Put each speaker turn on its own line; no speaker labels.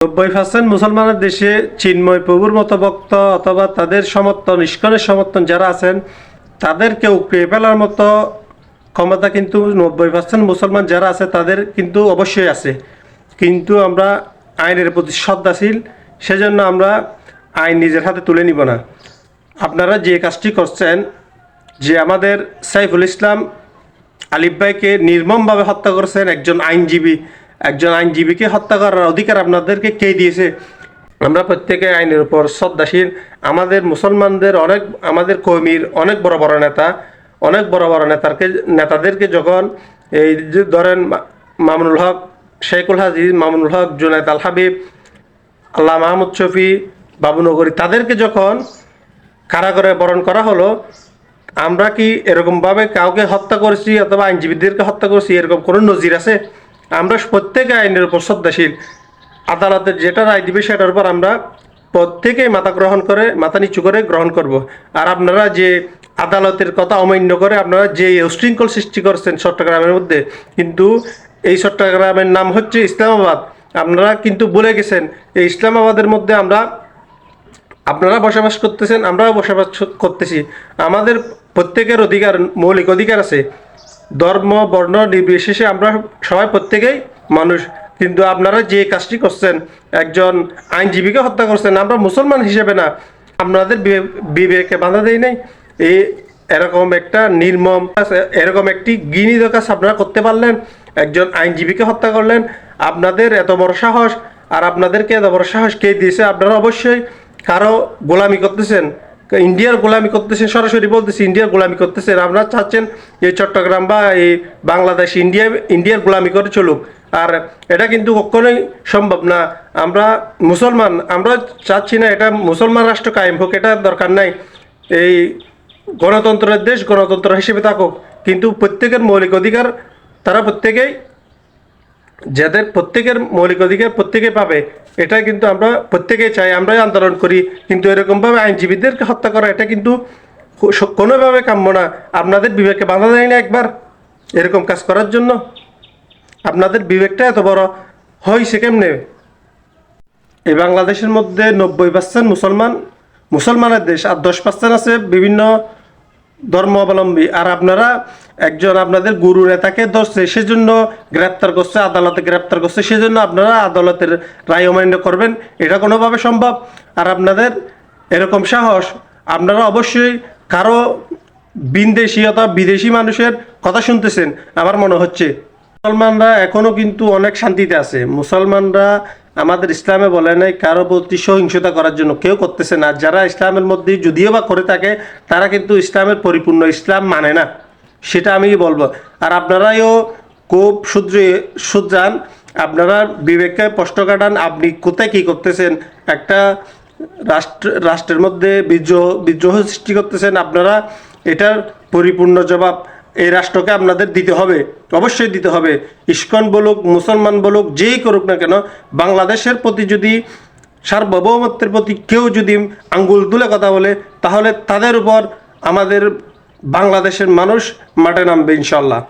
নব্বই পার্সেন্ট মুসলমানের দেশে চিন্ময় প্রভুর মতো ভক্ত অথবা তাদের সমর্থন, ইস্কনের সমর্থন যারা আছেন তাদেরকে উকড়িয়ে ফেলার মতো ক্ষমতা কিন্তু নব্বই পার্সেন্ট মুসলমান যারা আছে, তাদের কিন্তু অবশ্যই আছে। কিন্তু আমরা আইনের প্রতি শ্রদ্ধাশীল, সেজন্য আমরা আইন নিজের হাতে তুলে নিব না। আপনারা যে কাজটি করছেন, যে আমাদের সাইফুল ইসলাম আলিফ ভাইকে নির্মমভাবে হত্যা করেছেন একজন আইনজীবী একজন আইনজীবীকে হত্যা করার অধিকার আপনাদেরকে কে দিয়েছে? আমরা প্রত্যেকে আইনের উপর শ্রদ্ধাশীল। আমাদের মুসলমানদের অনেক, আমাদের কর্মীর অনেক বড় বড় নেতা, অনেক বড় বড় নেতারকে, নেতাদেরকে যখন এই যে ধরেন মামুনুল হক, শেখুল হাজিজ মামুনুল হক, জুনায়দ আল হাবিব, আল্লাহ মাহমুদ শফি বাবুনগরী তাদেরকে যখন কারাগারে বরণ করা হলো, আমরা কি এরকমভাবে কাউকে হত্যা করেছি অথবা আইনজীবীদেরকে হত্যা করেছি? এরকম কোনো নজির আছে? আমরা প্রত্যেকে আইনের উপর শ্রদ্ধাশীল। আদালতের যেটা রায় দিবে সেটার উপর আমরা প্রত্যেকেই মাথা গ্রহণ করে, মাথা নিচু করে গ্রহণ করব। আর আপনারা যে আদালতের কথা অমান্য করে আপনারা যে উশৃঙ্খল সৃষ্টি করছেন চট্টগ্রামের মধ্যে, কিন্তু এই চট্টগ্রামের নাম হচ্ছে ইসলামাবাদ। আপনারা কিন্তু বলে গেছেন, এই ইসলামাবাদের মধ্যে আমরা, আপনারা বসবাস করতেছেন, আমরাও বসবাস করতেছি। আমাদের প্রত্যেকের অধিকার, মৌলিক অধিকার আছে। ধর্ম, বর্ণ নির্বিশেষে আমরা সবাই প্রত্যেকেই মানুষ। কিন্তু আপনারা যে কাজটি করছেন, একজন আইনজীবীকে হত্যা করছেন, আমরা মুসলমান হিসেবে না। আপনাদের বিবে- বিবেকে বাধা দেই নাই। এই এরকম একটা নির্মম, এরকম একটি গিনিদ কাজ আপনারা করতে পারলেন। একজন আইনজীবীকে হত্যা করলেন। আপনাদের এত বড় সাহস, আর আপনাদেরকে এত বড় সাহস কে দিয়েছে আপনারা অবশ্যই কারও গোলামি করতেছেন। ইন্ডিয়ার গোলামি করতেছেন সরাসরি বলতেছি ইন্ডিয়ার গোলামি করতেছেন আপনারা চাচ্ছেন এই চট্টগ্রাম বা এই বাংলাদেশ ইন্ডিয়া, ইন্ডিয়ার গোলামি করে চলুক। আর এটা কিন্তু কখনোই সম্ভব না। আমরা মুসলমান, আমরা চাচ্ছি না এটা মুসলমান রাষ্ট্র কায়েম হোক এটা দরকার নাই। এই গণতন্ত্রের দেশ গণতন্ত্র হিসেবে থাকুক। কিন্তু প্রত্যেকের মৌলিক অধিকার, তারা প্রত্যেকেই যাদের প্রত্যেকের মৌলিক অধিকার প্রত্যেকে পাবে, এটা কিন্তু আমরা প্রত্যেকেই চাই, আমরাই আন্দোলন করি। কিন্তু এরকমভাবে আইনজীবীদেরকে হত্যা করা, এটা কিন্তু কোনোভাবে কাম্য না। আপনাদের বিবেকে বাধা দেয় না একবার এরকম কাজ করার জন্য। আপনাদের বিবেকটা এত বড়, হয়েছে কেমনে? এই বাংলাদেশের মধ্যে নব্বই পার্সেন্ট মুসলমান, মুসলমানের দেশ, আর দশ পার্সেন্ট আছে বিভিন্ন ধর্মাবলম্বী। আর আপনারা একজন আপনাদের গুরু নেতাকে ধরছে, সেজন্য গ্রেপ্তার করছে, আদালতে গ্রেপ্তার করছে, সেজন্য আপনারা আদালতের রায় অমান্য করবেন। এটা কোনোভাবে সম্ভব? আর আপনাদের এরকম সাহস? আপনারা অবশ্যই কারও বিনদেশি অথবা বিদেশি মানুষের কথা শুনতেছেন, আমার মনে হচ্ছে। মুসলমানরা এখনও কিন্তু অনেক শান্তিতে আছে। মুসলমানরা আমাদের ইসলামে বলে নাই, কারও প্রতি সহিংসতা করার জন্য কেউ করতেছে না। যারা ইসলামের মধ্যে যদিও বা করে থাকে, তারা কিন্তু ইসলামের পরিপূর্ণ ইসলাম মানে না। সেটা আমি বলব। আর আপনারাও খুব শুধরে, শুধরান, আপনারা বিবেককে প্রশ্ন কাটান, আপনি কোথায় কী করতেছেন? একটা রাষ্ট্র, রাষ্ট্রের মধ্যে বিদ্রোহ বিদ্রোহ সৃষ্টি করতেছেন, আপনারা এটার পরিপূর্ণ জবাব এই রাষ্ট্রকে আপনাদের দিতে হবে, অবশ্যই দিতে হবে। ইস্কন বলুক, মুসলমান বলুক, যেই করুক না কেন, বাংলাদেশের প্রতি যদি, সার্বভৌমত্বের প্রতি কেউ যদি আঙ্গুল তুলে কথা বলে, তাহলে তাদের উপর আমাদের বাংলাদেশের মানুষ মাঠে নামবে ইনশাল্লাহ